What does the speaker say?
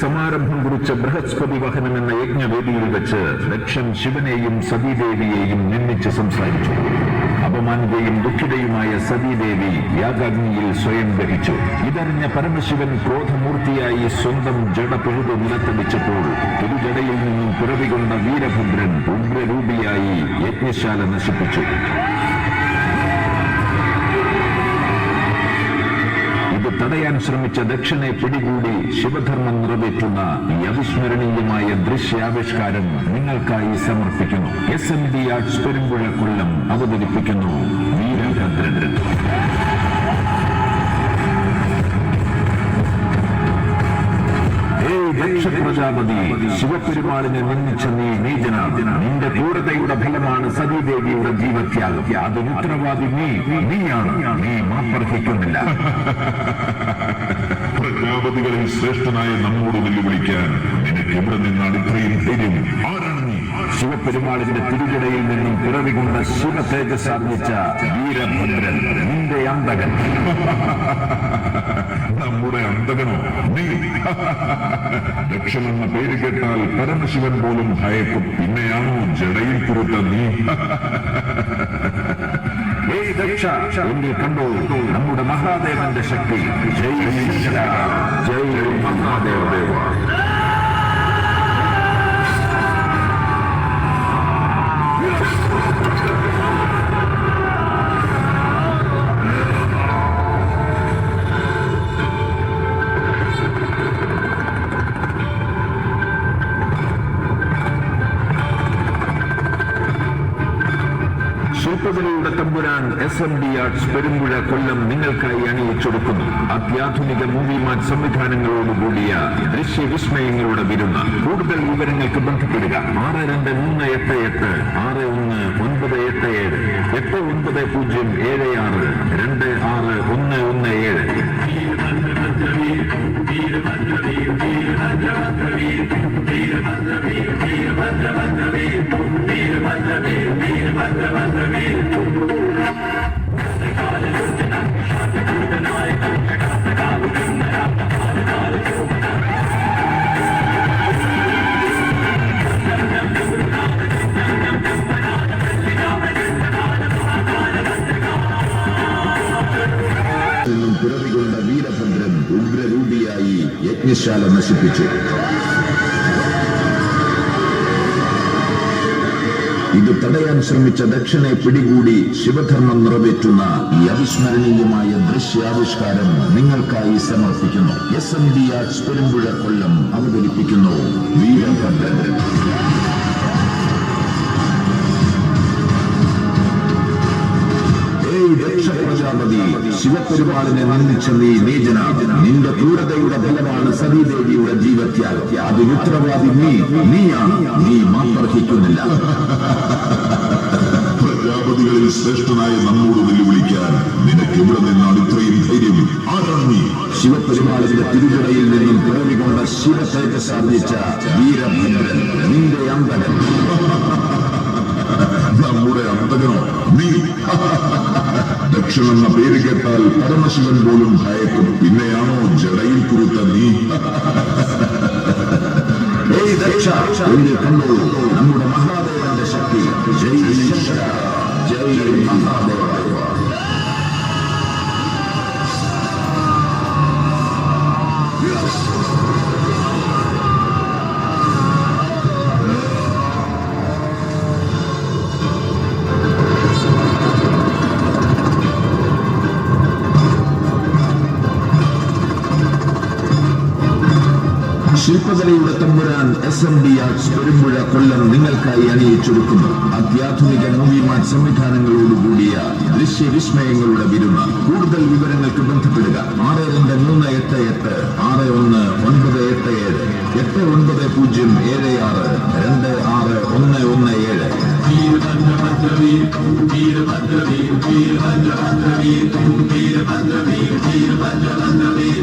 സമാരംഭം കുറിച്ച ബൃഹസ്പതി വഹനം എന്ന യജ്ഞവേദിയിൽ വെച്ച് ലക്ഷം ശിവനെയും സതീദേവിയെയും നിന്ദിച്ച് സംസാരിച്ചു. അപമാനിതയും ദുഃഖിതയുമായ സതീദേവി യാഗാഗ്നിയിൽ സ്വയം ദഹിച്ചു. ഇതറിഞ്ഞ പരമശിവൻ ക്രോധമൂർത്തിയായി സ്വന്തം ജട പിഴുതു നിലത്തടിച്ചപ്പോൾ തിരുജടയിൽ നിന്നും പിറവികൊണ്ട വീരഭദ്രൻ ഉഗ്രരൂപിയായി യജ്ഞശാല നശിപ്പിച്ചു. തടയാൻ ശ്രമിച്ച ദക്ഷനെ പിടികൂടി ശിവധർമ്മം നിറവേറ്റുന്ന ഈ അവിസ്മരണീയമായ ദൃശ്യാവിഷ്കാരം നിങ്ങൾക്കായി സമർപ്പിക്കുന്നു. S M D arts Perumpuzha Kollam അവതരിപ്പിക്കുന്നു. വീരഭദ്രൻ. പ്രജാപതി ശിവപെരുമാളിനെ നിന്ദിച്ച നീ നീചനാണ് നിന്റെ ക്രൂരതയുടെ ഫലമാണ് സതീദേവിയുടെ ജീവത്യാഗം. അതിന് ഉത്തരവാദി നീ നീയാണ്. നീ മാപ്പർഹിക്കുന്നില്ല. പ്രജാപതികളിൽ ശ്രേഷ്ഠനായ നമ്മോട് വെല്ലുവിളിക്കാൻ നിനക്ക് ഇവിടെ നിന്നാണ് ഇത്രയും ധൈര്യം? ശിവപെരുമാളിന്റെ തിരുകടയിൽ നിന്നും പിറവികൊണ്ട ശിവ തേജസ് അർജിച്ച വീരഭദ്രൻ നിന്റെ അന്തകൻ. നമ്മുടെ അന്തകനോ? നീ. ദക്ഷൻ എന്ന പേര് കേട്ടാൽ പരമശിവൻ പോലും ഭയക്കും. പിന്നെയാണോ ജടയിൽ കുറുത്ത നീ? ദക്ഷ കണ്ടോ? നമ്മുടെ മഹാദേവന്റെ ശക്തി. ജയ് ജയ് മഹാദേവ. ശില്പകലയുടെ തമ്പുരാൻ S M D arts Perumpuzha Kollam നിങ്ങൾക്കായി അണിയിച്ചൊടുക്കുന്നു. അത്യാധുനിക മൂവി മാറ്റ് സംവിധാനങ്ങളോടുകൂടിയ ദൃശ്യവിസ്മയങ്ങളുടെ വിരുന്ന്. കൂടുതൽ വിവരങ്ങൾക്ക് ബന്ധപ്പെടുക. ആറ് രണ്ട് മൂന്ന് എട്ട് എട്ട് ആറ് ഒന്ന് ഒൻപത് എട്ട് ഏഴ് എട്ട് ഒൻപത് പൂജ്യം ഏഴ് ആറ് രണ്ട് ആറ് ഒന്ന് ഒന്ന് ഏഴ്. പിറവികൊണ്ട വീരഭദ്രൻ ഉഗ്രരൂപിയായി യജ്ഞശാല നശിപ്പിച്ചു. ഇത് തടയാൻ ശ്രമിച്ച ദക്ഷനെ പിടികൂടി ശിവധർമ്മം നിറവേറ്റുന്ന ഈ അവിസ്മരണീയമായ ദൃശ്യാവിഷ്കാരം നിങ്ങൾക്കായി സമർപ്പിക്കുന്നു. S M D arts Perumpuzha Kollam അവതരിപ്പിക്കുന്നു വീരഭദ്രൻ. പ്രജാപതി ശിവപെരുമാളിനെ നിന്ദിച്ച നീ നീജന നിന്റെ ക്രൂരതയുടെ ഫലമാണ് സതീദേവിയുടെ ജീവത്യാഗം. അത് ഉത്തരവാദി നീ നീയാണ്. നീ മാപ്പർഹിക്കുന്നില്ല. പ്രജാപതികളിൽ ശ്രേഷ്ഠനായ നമ്മോട് വെല്ലുവിളിക്കാൻ നിനക്ക് ഇവിടെ നിന്നാണ് ഇത്രയും ധൈര്യം. ആരാണ് നീ? ശിവപെരുമാളിന്റെ തിരുവിടയിൽ നിന്നും പിറവികൊണ്ട ശിവ സാധിച്ച വീരഭദ്രൻ നിന്റെ അന്തകൻ നമ്മുടെ അന്തകനോ നീ ദക്ഷൻ എന്ന പേര് കേട്ടാൽ പരമശിവൻ പോലും ഭയക്കും പിന്നെയാണോ ജടയിൽ കുറുത്ത നീ? ഏയ് ദക്ഷ എങ്കിൽ കണ്ടോ? നമ്മുടെ മഹാദേവന്റെ ശക്തി. ജയ് ജയ് മഹാദേവ. ശില്പകലയുടെ തമ്പുരാൻ S M D arts Perumpuzha Kollam നിങ്ങൾക്കായി അണിയിച്ചൊരുക്കുന്നു. അത്യാധുനിക മൂവി മാറ്റ് സംവിധാനങ്ങളോടുകൂടിയ ദൃശ്യവിസ്മയങ്ങളുടെ വിരുന്ന്. കൂടുതൽ വിവരങ്ങൾക്ക് ബന്ധപ്പെടുക. ആറ് രണ്ട് മൂന്ന് എട്ട് എട്ട് ആറ് ഒന്ന് ഒൻപത് എട്ട് ഏഴ് എട്ട് ഒൻപത് പൂജ്യം ഏഴ് ആറ് രണ്ട് ആറ് ഒന്ന് ഒന്ന് ഏഴ്. വീരഭദ്രവീർ വീരഭദ്രവീർ വീരഭദ്രവീർ വീരഭദ്രവീർ വീരഭദ്രവീർ